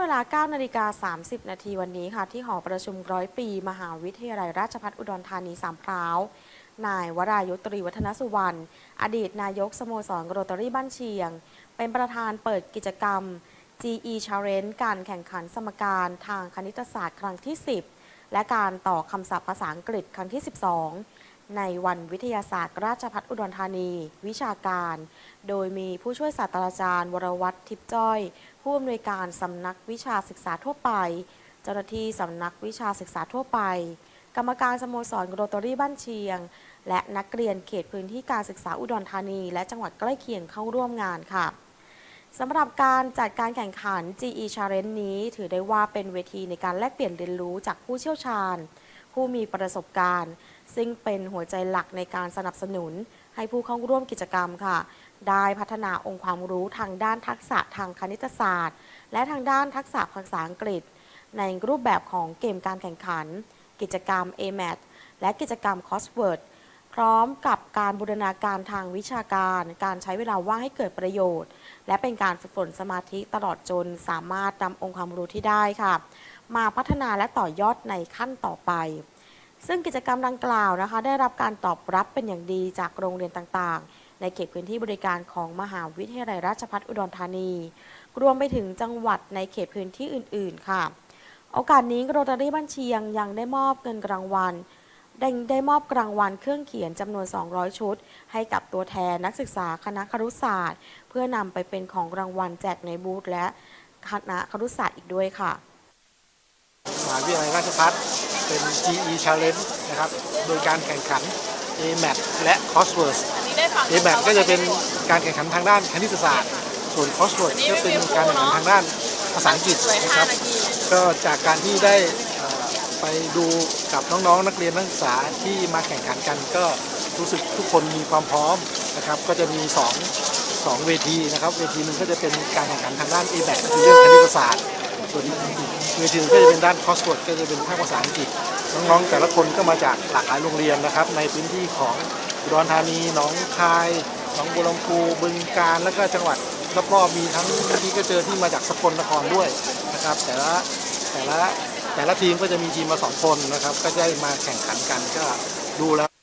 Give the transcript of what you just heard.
เวลา 9 นาฬิกา 30 นาทีวันนี้ค่ะ ที่หอประชุมร้อยปี มหาวิทยาลัยราชภัฏอุดรธานีสามพร้าว นายวรายุตรีวัฒนสุวรรณ อดีตนายกสโมสรโรตารี่บ้านเชียง เป็นประธานเปิดกิจกรรม GE Challenge การแข่งขันสมการทางคณิตศาสตร์ครั้งที่ 10 และการต่อคำศัพท์ภาษาอังกฤษครั้งที่ 12 ในวันวิทยาศาสตร์ ราชภัฏอุดรธานี วิชาการ โดยมีผู้ช่วยศาสตราจารย์ วรวัตรทิพย์จ้อย ผู้อำนวยการสำนักวิชาศึกษาทั่วไป เจ้าหน้าที่สำนักวิชาศึกษาทั่วไป กรรมการสโมสรโรตารี่บ้านเชียง และนักเรียนเขตพื้นที่การศึกษาอุดรธานี และจังหวัดใกล้เคียงเข้าร่วมงานค่ะสำหรับการจัดการแข่งขัน GE Challenge นี้ ถือได้ว่าเป็นเวทีในการแลกเปลี่ยนเรียนรู้จากผู้เชี่ยวชาญ ผู้มีประสบการณ์ ซึ่งเป็นหัวใจหลักในการสนับสนุน ให้ผู้เข้าร่วมกิจกรรมค่ะ ได้พัฒนาองค์ความรู้ทางด้านทักษะทางคณิตศาสตร์ และทางด้านทักษะภาษาอังกฤษ ในรูปแบบของเกมการแข่งขัน กิจกรรม AMAT และกิจกรรม Crossword พร้อมกับการบูรณาการทางวิชาการ การใช้เวลาว่างให้เกิดประโยชน์ และเป็นการฝึกฝนสมาธิตลอดจนสามารถนำองค์ความรู้ที่ได้ค่ะ มาพัฒนาและต่อยอดในขั้นต่อไป ซึ่งกิจกรรมดังกล่าวนะคะ ได้รับการตอบรับเป็นอย่างดีจากโรงเรียนต่างๆ ในเขตพื้นที่บริการของมหาวิทยาลัยราชภัฏอุดรธานี รวมไปถึงจังหวัดในเขตพื้นที่อื่น ๆ ค่ะ โอกาสนี้โรตารี่บ้านเชียงยังได้มอบเงินรางวัลได้ได้มอบรางวัลเครื่องเขียนจำนวน 200 ชุด ให้กับตัวแทนนักศึกษาคณะครุศาสตร์ เพื่อนำไปเป็นของรางวัลแจกในบูธและคณะครุศาสตร์อีกด้วยค่ะมหาวิทยาลัยราชภัฏ เป็น GE Challenge นะครับ โดยการแข่งขัน AMAT และ Crosswords AMAT ก็จะเป็นการแข่งขันทางด้านคณิตศาสตร์ ส่วน Crosswords ก็เป็นการแข่งขันทางด้านภาษาอังกฤษนะครับ ก็จากการที่ได้เอ่อไปดูกับน้องๆ นักเรียนนักศึกษาที่มาแข่งขันกันก็รู้สึกทุกคนมีความพร้อมนะครับ ก็จะมีสองสองเวทีนะครับ เวทีหนึ่งก็จะเป็นการแข่งขันทางด้าน AMAT คือเรื่องคณิตศาสตร์ ส่วนเวทีก็จะเป็นด้าน crossword ก็จะเป็นภาคภาษาอังกฤษน้องๆแต่ละคนก็มาจากหลากหลายโรงเรียนนะครับ ในพื้นที่ของอุดรธานีหนองคายหนองบัวลำพูบึงกาฬแล้วก็จังหวัดรอบๆมีทั้งที่ก็เจอที่มาจากสกลนครด้วยนะครับ แต่ละแต่ละแต่ละทีมก็จะมีทีมมาสองคนนะครับ ก็จะได้มาแข่งขันกันก็ดูแล้ว